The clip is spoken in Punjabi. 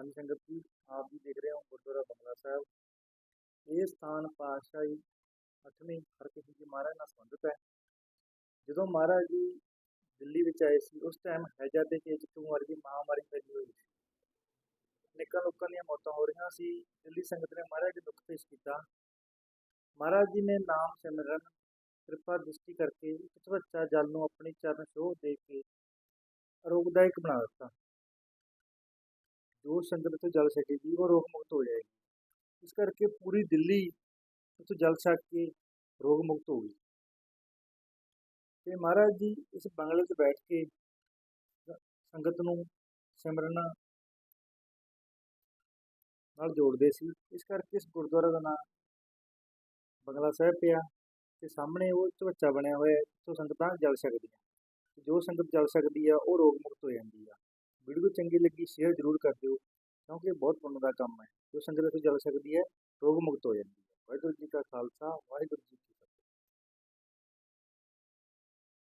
ਹਾਂਜੀ ਸੰਗਤ ਜੀ, ਆਪ ਜੀ ਦੇਖ ਰਹੇ ਹੋ ਗੁਰਦੁਆਰਾ ਬੰਗਲਾ ਸਾਹਿਬ। ਇਹ ਸਥਾਨ ਪਾਤਸ਼ਾਹੀ ਅੱਠਵੀਂ ਹਰਕ੍ਰਿਸ਼ਨ ਜੀ ਮਹਾਰਾਜ ਨਾਲ ਸੰਬੰਧਿਤ ਹੈ। ਜਦੋਂ ਮਹਾਰਾਜ ਜੀ ਦਿੱਲੀ ਵਿੱਚ ਆਏ ਸੀ, ਉਸ ਟਾਈਮ ਹੈਜਾ ਤੇ ਚੇਚਕ ਵਰਗੀ ਮਹਾਮਾਰੀ ਫੈਲੀ ਹੋਈ ਸੀ। ਅਨੇਕਾਂ ਲੋਕਾਂ ਦੀਆਂ ਮੌਤਾਂ ਹੋ ਰਹੀਆਂ ਸੀ, ਦਿੱਲੀ ਸੰਗਤ ਨੇ ਮਹਾਰਾਜ ਜੀ ਦੁੱਖ ਪੇਸ਼ ਕੀਤਾ। ਮਹਾਰਾਜ ਜੀ ਨੇ ਨਾਮ, ਸਿਮਰਨ, ਕਿਰਪਾ, ਦ੍ਰਿਸ਼ਟੀ ਕਰਕੇ ਇੱਕ ਝਵੱਚਾ ਜਲ ਨੂੰ ਆਪਣੀ ਚਰਨ ਛੋਹ ਦੇ ਕੇ ਅਰੋਗਦਾਇਕ ਬਣਾ ਦਿੱਤਾ। ਜੋ ਸੰਗਤ ਤੋਂ ਜਲ ਛਕੇਗੀ ਉਹ ਰੋਗ ਮੁਕਤ ਹੋ ਜਾਏਗੀ। ਇਸ ਕਰਕੇ ਪੂਰੀ ਦਿੱਲੀ ਉੱਥੋਂ ਜਲ ਛਕ ਕੇ ਰੋਗ ਮੁਕਤ ਹੋ ਗਈ। ਤੇ ਮਹਾਰਾਜ ਜੀ ਇਸ ਬੰਗਲੇ 'ਚ ਬੈਠ ਕੇ ਸੰਗਤ ਨੂੰ ਸਿਮਰਨ ਨਾਲ ਜੋੜਦੇ ਸੀ। ਇਸ ਕਰਕੇ ਇਸ ਗੁਰਦੁਆਰਾ ਦਾ ਨਾਮ ਬੰਗਲਾ ਸਾਹਿਬ ਪਿਆ ਤੇ ਸਾਹਮਣੇ ਉਹ ਝਵੱਚਾ ਬਣਿਆ ਹੋਇਆ ਹੈ ਜਿੱਥੋਂ ਸੰਗਤਾਂ ਜਲ ਸਕਦੀਆਂ ਜੋ ਸੰਗਤ ਜਲ ਸਕਦੀ ਆ, ਉਹ ਰੋਗ ਮੁਕਤ ਹੋ ਜਾਂਦੀ ਆ। ਵੀਡੀਓ ਚੰਗੀ ਲੱਗੀ ਸ਼ੇਅਰ ਜ਼ਰੂਰ ਕਰ ਦਿਓ, ਕਿਉਂਕਿ ਇਹ ਬਹੁਤ ਪੁੰਨ ਦਾ ਕੰਮ ਹੈ। ਜੋ ਸੰਗਤ ਇੱਥੇ ਜਲ ਸਕਦੀ ਹੈ, ਰੋਗ ਮੁਕਤ ਹੋ ਜਾਂਦੀ ਹੈ। ਵਾਹਿਗੁਰੂ ਜੀ ਕਾ ਖਾਲਸਾ, ਵਾਹਿਗੁਰੂ ਜੀ